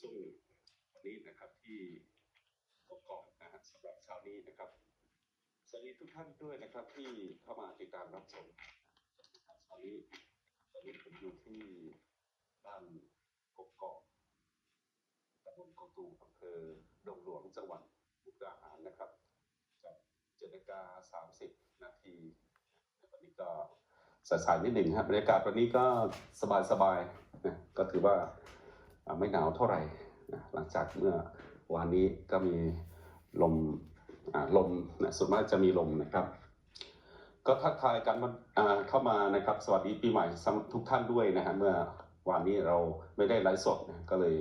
ช่วงวันนี้นะครับที่กกอกนะฮะสำหรับเช้านี้นะครับสวัสดีทุกท่านด้วยนะครับ ที่เข้ามาติดตามรับชมนะครับเช้านี้ตอนนี้ผมอยู่ที่บ้านกกอกตำบลกกตูมอำเภอดงหลวงจังหวัดมุกดาหารนะครับจากเจ็ดนาฬิกาสามสิบนาทีวันนี้ก็สายๆนิดหนึ่งครับบรรยากาศวันนี้ก็สบายๆนะก็ถือว่า ไม่หนาวเท่าไหร่หลังจากเมื่อวานนี้ก็มีลมลมนะส่วนมากจะมีลมนะครับ ก็ทักทายกันมาอ่าเข้ามานะครับ สวัสดีปีใหม่ทุกท่านด้วยนะฮะเมื่อวานนี้เราไม่ได้ไลฟ์สดนะก็เลย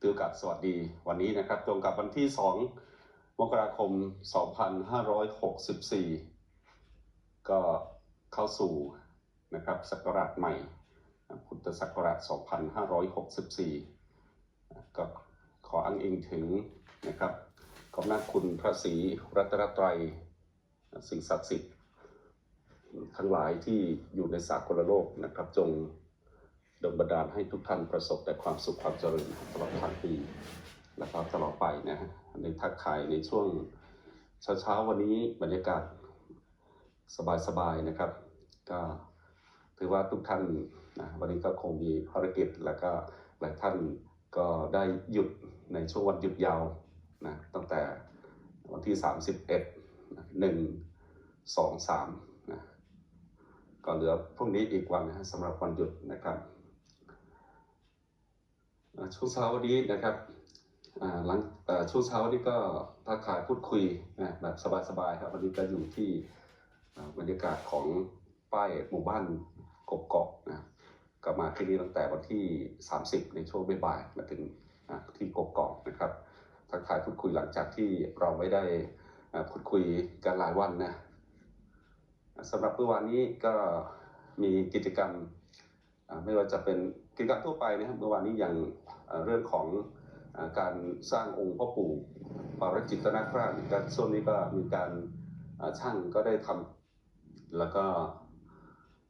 ตือกับสวัสดีวันนี้นะครับ ตรงกับวันที่ 2 มกราคม 2564 ก็เข้าสู่นะครับศักราชใหม่พุทธศักราช 2564 ก็ขออ้างอิงถึงนะครับขอบนาคุณพระศรีรัตนตรัยสิ่งศักดิ์สิทธิ์ทั้งหลายที่อยู่ในสากลโลกนะครับ จงดลบันดาลให้ทุกท่านประสบแต่ความสุขความเจริญตลอดทั้งปีและก็ตลอดไปนะฮะในทักทายในช่วงเช้าๆวันนี้บรรยากาศสบายๆนะครับ ก็ถือว่าทุกท่านนะวันนี้ก็คงมีภารกิจแล้วก็หลายท่าน ก็ได้หยุดในช่วงวันหยุดยาวนะตั้งแต่วันที่ 31นะ1 2 3นะก็เหลือพรุ่งนี้อีกวันนะสำหรับวันหยุดนะครับช่วงเช้าวันนี้นะครับหลังช่วงเช้าวันนี้ก็ทักทายพูดคุยนะแบบสบายๆครับวันนี้ก็อยู่ที่บรรยากาศของป้ายหมู่บ้านกกอกนะ ก็มาที่นี่ตั้งแต่วันที่ 30 ในช่วงบ่ายๆมาถึงที่กกอกนะครับทักทายพูดคุยหลังจากที่เราไม่ได้พูดคุยกันหลายวันนะสำหรับเมื่อวานนี้ก็มีกิจกรรมไม่ว่าจะเป็นกิจกรรมทั่วไปนะครับเมื่อวานนี้อย่างเรื่องของการสร้างองค์พ่อปู่ปารจิตนาคราชการส่วนนี้ก็มีการช่างก็ได้ทำแล้วก็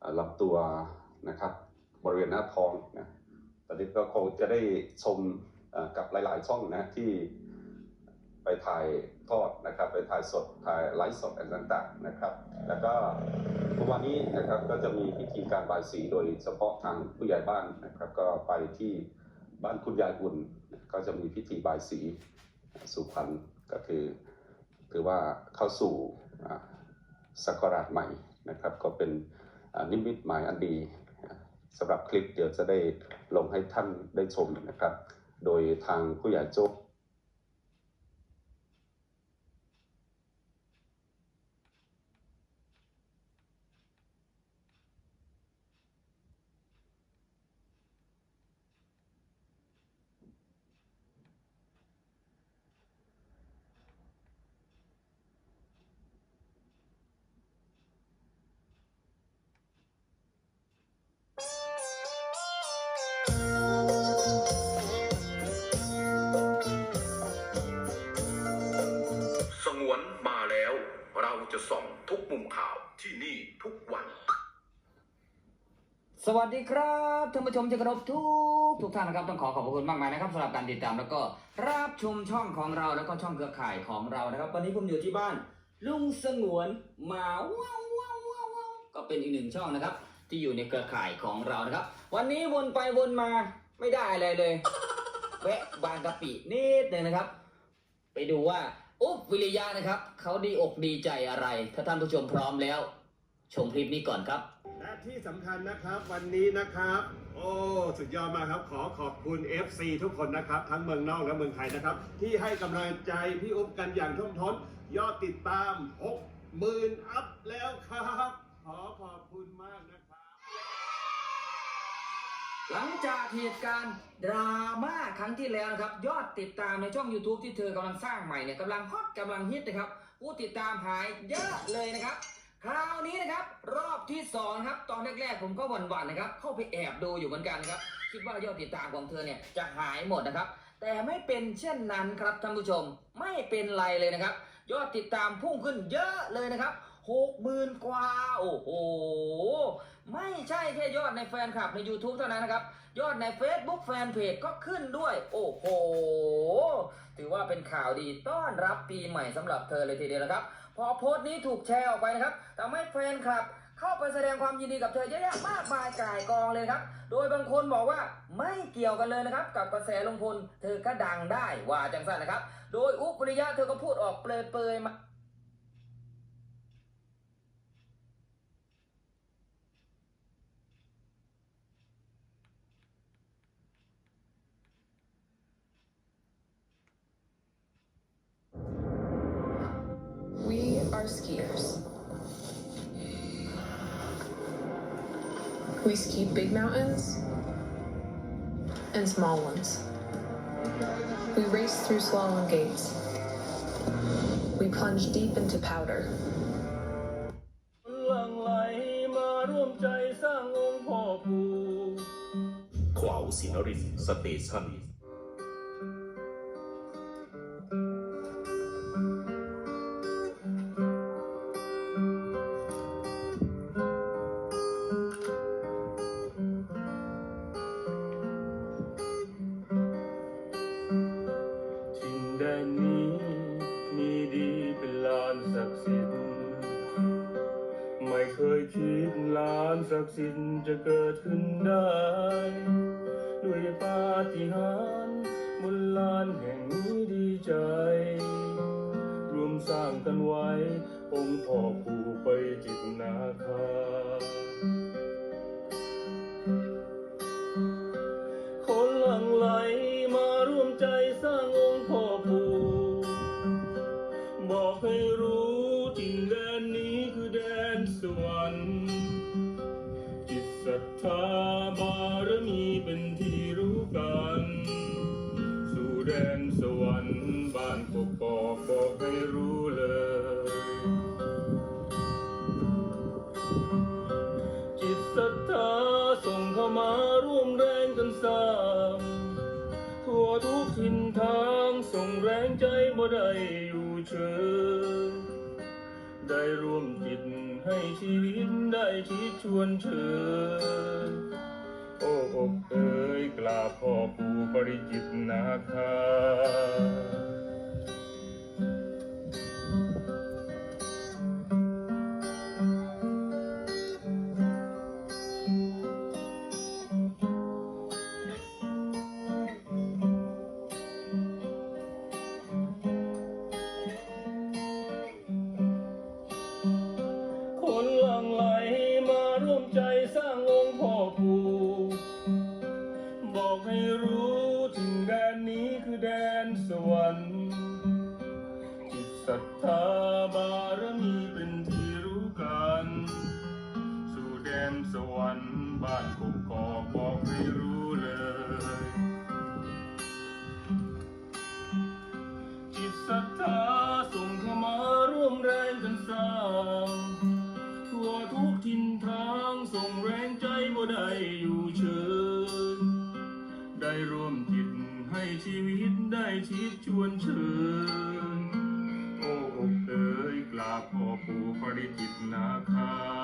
อ่าลำตัวนะครับ บริเวณหน้าท้องนะตอนนี้ก็คงจะได้ชมกับหลาย ๆ ช่องนะที่ไปถ่ายทอดนะครับไปถ่ายสดถ่ายไลฟ์สดอะไรต่างๆนะครับ แล้วก็ทุกวันนี้นะครับก็จะมีพิธีการบายสีโดยเฉพาะทางผู้ใหญ่บ้านนะครับ ก็ไปที่บ้านคุณยายอุ่นก็จะมีพิธีบายสีสุพรรณก็คือถือว่าเข้าสู่อ่าศักราชใหม่นะครับ ก็เป็นนิมิตหมายอันดี สำหรับคลิปเดี๋ยวจะได้ลงให้ท่านได้ชมนะครับ โดยทางผู้ใหญ่โจ๊ก จะส่องทุกมุมข่าวที่นี่ทุกวัน สวัสดีครับท่านผู้ชมที่เคารพทุกทุกท่านนะครับต้องขอขอบพระคุณมากมายนะครับสำหรับการติดตามแล้วก็รับชมช่องของเราแล้วก็ช่องเครือข่ายของเรานะครับ วันนี้ผมอยู่ที่บ้าน ลุงสงวนมาว้าวว้าวว้าวว้าวก็เป็นอีกหนึ่งช่องนะครับ ที่อยู่ในเครือข่ายของเรานะครับ วันนี้วนไปวนมาไม่ได้อะไรเลยแวะบางกะปินิดหนึ่งนะครับ ไปดูว่า อุ๊บวิริยะนะครับ เขาดีอกดีใจอะไร ถ้าท่านผู้ชมพร้อมแล้ว ชมคลิปนี้ก่อนครับ และที่สำคัญนะครับวันนี้นะครับ โอ้สุดยอดมากครับ ขอขอบคุณ FC ทุกคนนะครับ ทั้งเมืองนอกและเมืองไทยนะครับ ที่ให้กำลังใจพี่อุ๊บกันอย่างท่วมท้น ยอดติดตาม 60,000 อัพแล้วครับ ขอขอบคุณมากนะครับ หลังจากเหตุการณ์ดราม่าครั้งที่แล้วนะครับ ยอดติดตามในช่อง YouTube ที่เธอกำลังสร้างใหม่เนี่ยกำลังฮอตกำลังฮิตนะครับ ผู้ติดตามหายเยอะเลยนะครับ คราวนี้นะครับ รอบที่สองครับ ตอนแรกๆ ผมก็หวั่นๆนะครับ เข้าไปแอบดูอยู่เหมือนกันนะครับ คิดว่ายอดติดตามของเธอเนี่ยจะหายหมดนะครับ แต่ไม่เป็นเช่นนั้นครับท่านผู้ชมไม่เป็นไรเลยนะครับ ยอดติดตามพุ่งขึ้นเยอะเลยนะครับ หกหมื่นกว่า โอ้โห ไม่ใช่แค่ยอดในแฟนคลับใน YouTube เท่านั้นนะครับ ยอดใน Facebook แฟนเพจก็ขึ้นด้วย โอ้โห ถือว่าเป็นข่าวดีต้อนรับปีใหม่สำหรับเธอเลยทีเดียวนะครับ พอโพสต์นี้ถูกแชร์ออกไปนะครับทำให้แฟนคลับเข้าไปแสดงความยินดีกับเธอเยอะแยะมากมายก่ายกองเลยครับ โดยบางคนบอกว่าไม่เกี่ยวกันเลยนะครับ กับกระแสลงพลเธอก็ดังได้ว่าจังสันนะครับ โดยอุปริยะเธอก็พูดออกเปรยๆมา skiers. We ski big mountains and small ones. We race through slalom gates. We plunge deep into powder. หลั่งไหลมาร่วมใจสร้างองค์พ่อปู่ขวาวสินรินสเตชันถิ่น ลามศักดิ์สิทธิ์จะเกิดขึ้นได้ ด้วยปาฏิหาริย์บนลานแห่งนี้ดีใจ รวมสร้างกันไว้ องค์พ่อผู้ไปจิตนาคา แดนสวรรค์บ้านกกอกบอกให้รู้เลย จิตศรัทธาส่งเข้ามาร่วมแรงกันสร้างทั่วทุกทิศทางส่งแรงใจบ่ได้อยู่เฉยได้ร่วมจิตให้ชีวิตได้ชิดชวนเชิญ โอ้อกเอ๋ยกลาพ่อปู่ปริจิตนาคา แดนสวรรค์บ้านกกอกบอกให้รู้เลย จิตศรัทธาส่งเข้ามาร่วมแรงกันสร้างทั่วทุกทิศทางส่งแรงใจบ่ได้อยู่เฉยได้ร่วมจิตให้ชีวิตได้ชิดชวนเชิญโอ้อกเอ๋ยกราบพ่อปู่ปริจิตนาคา